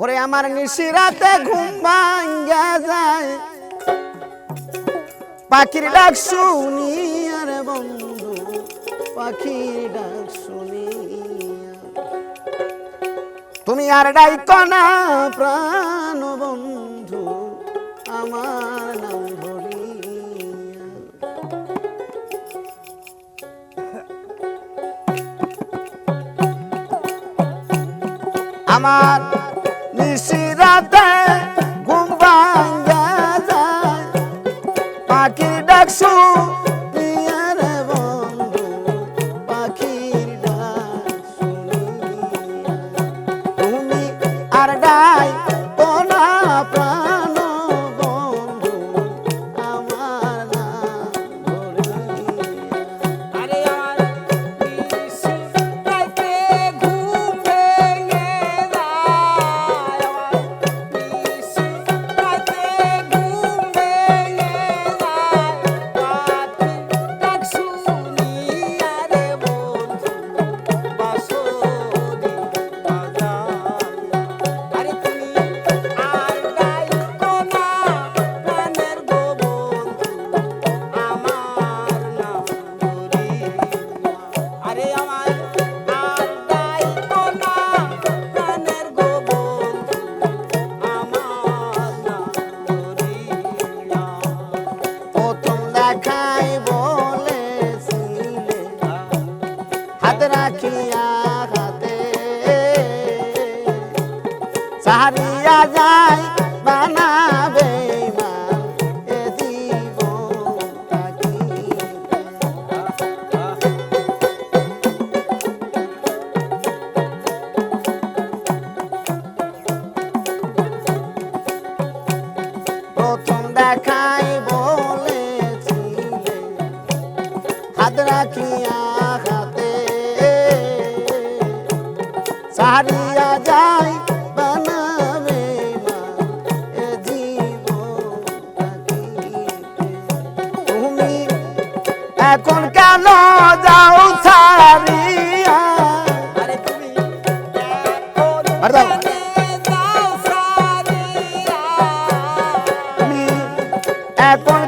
ওরে আমার নিশিরাতে ঘুম ভাঙ্গা যায়। পাখির ডাক শুনি আরে বন্ধু, পাখির ডাক শুনি তুমি আর ডাইক না প্রাণ বন্ধু, আমার নাম ধরি আমার নিশিরাতে ঘুম ভাঙ্গা যায়। পাখি ডাকসু দেখাই বলেছি হাত রাখিয়া হাতে। সারিয়া যায় বানাবে জীব এখন i'm platform.